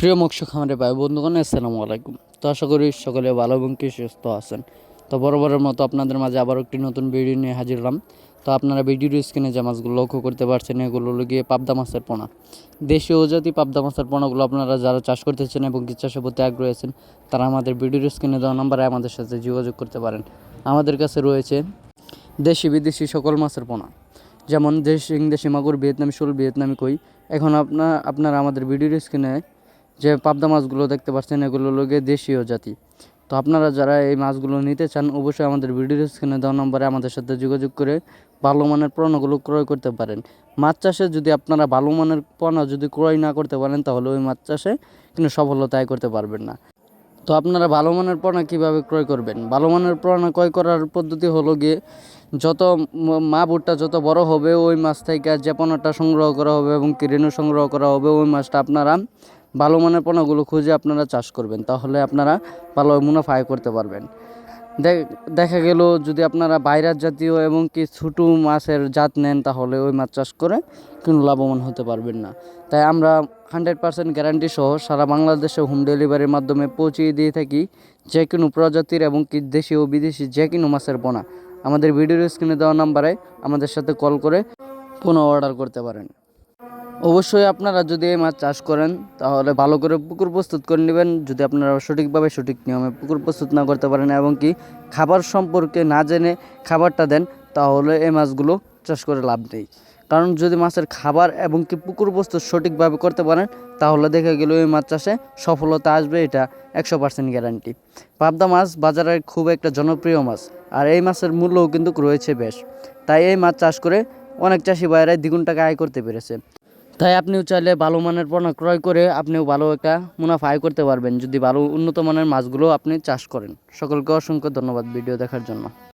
প্রিয় মৎস্য খামারে ভাই বন্ধুগণ, আসসালামু আলাইকুম। তো আশা করি সকলে ভালো এবং কি সুস্থ আছেন। তো বরাবরের মতো আপনাদের মাঝে আবার একটি নতুন ভিডিও নিয়ে হাজির হলাম। তো আপনারা ভিডিওর স্ক্রিনে যে মাছগুলো লক্ষ্য করতে পারছেন, এগুলো গিয়ে পাবদা মাছের পোনা। দেশীয় জাতি পাবদা মাছের পোনাগুলো আপনারা যারা চাষ করতেছেন এবং কি চাষের প্রতি আগ্রহী আছেন, তারা আমাদের ভিডিওর স্ক্রিনে দেওয়া নাম্বারে আমাদের সাথে যোগাযোগ করতে পারেন। আমাদের কাছে রয়েছে দেশি বিদেশি সকল মাছের পোনা। যেমন দেশি ইংদেশি মাগুর, ভিয়েতনামি, শোল, ভিয়েতনামি, কই। এখন আপনার আপনারা আমাদের ভিডিওর স্ক্রিনে যে পাবদা মাছগুলো দেখতে পাচ্ছেন, এগুলো লোকে দেশীয় জাতি। তো আপনারা যারা এই মাছগুলো নিতে চান, অবশ্যই আমাদের ভিডিওর স্ক্রিনে দেওয়া নম্বরে আমাদের সাথে যোগাযোগ করে ভালো মানের পণ্যগুলো ক্রয় করতে পারেন। মাছ চাষে যদি আপনারা ভালো মানের পণ্য যদি ক্রয় না করতে পারেন, তাহলে ওই মাছ চাষে কিন্তু সফলতায় করতে পারবেন না। তো আপনারা ভালো মানের পণ্য কীভাবে ক্রয় করবেন? ভালো মানের পণ্য ক্রয় করার পদ্ধতি হলো গিয়ে যত ম- বুটটা যত বড় হবে, ওই মাছ থেকে যে পণ্যটা সংগ্রহ করা হবে এবং কি রেণু সংগ্রহ করা হবে, ওই মাছটা আপনারা ভালো মানের পণ্যগুলো খুঁজে আপনারা চাষ করবেন, তাহলে আপনারা ভালো মুনাফা আয় করতে পারবেন। দেখা গেল যদি আপনারা বাইরের জাতীয় এবং কি ছোটো মাছের জাত নেন, তাহলে ওই মাছ চাষ করে কোনো লাভবান হতে পারবেন না। তাই আমরা হান্ড্রেড পার্সেন্ট গ্যারান্টি সহ সারা বাংলাদেশে হোম ডেলিভারির মাধ্যমে পৌঁছিয়ে দিয়ে থাকি যে কোনো প্রজাতির এবং কি দেশি ও বিদেশি যে কোনো মাছের পোনা। আমাদের ভিডিওর স্ক্রিনে দেওয়া নাম্বারে আমাদের সাথে কল করে পুনঃ অর্ডার করতে পারেন। অবশ্যই আপনারা যদি এই মাছ চাষ করেন, তাহলে ভালো করে পুকুর প্রস্তুত করে নেবেন। যদি আপনারা সঠিকভাবে সঠিক নিয়মে পুকুর প্রস্তুত না করতে পারেন এবং কি খাবার সম্পর্কে না জেনে খাবারটা দেন, তাহলে এই মাছগুলো চাষ করে লাভ নেই। কারণ যদি মাছের খাবার এবং কি পুকুর প্রস্তুত সঠিকভাবে করতে পারেন, তাহলে দেখা গেল এই মাছ চাষে সফলতা আসবে, এটা একশো পার্সেন্ট গ্যারান্টি। পাবদা মাছ বাজারে খুব একটা জনপ্রিয় মাছ, আর এই মাছের মূল্যও কিন্তু রয়েছে বেশ। তাই এই মাছ চাষ করে অনেক চাষি ভাইয়েরাই দ্বিগুণ টাকা আয় করতে পেরেছে। তাই আপনিও চাইলে ভালো মানের পণ্য ক্রয় করে আপনিও ভালো একটা মুনাফা আয় করতে পারবেন। যদি ভালো উন্নত মানের মাছগুলো আপনি চাষ করেন। সকলকে অসংখ্য ধন্যবাদ ভিডিও দেখার জন্য।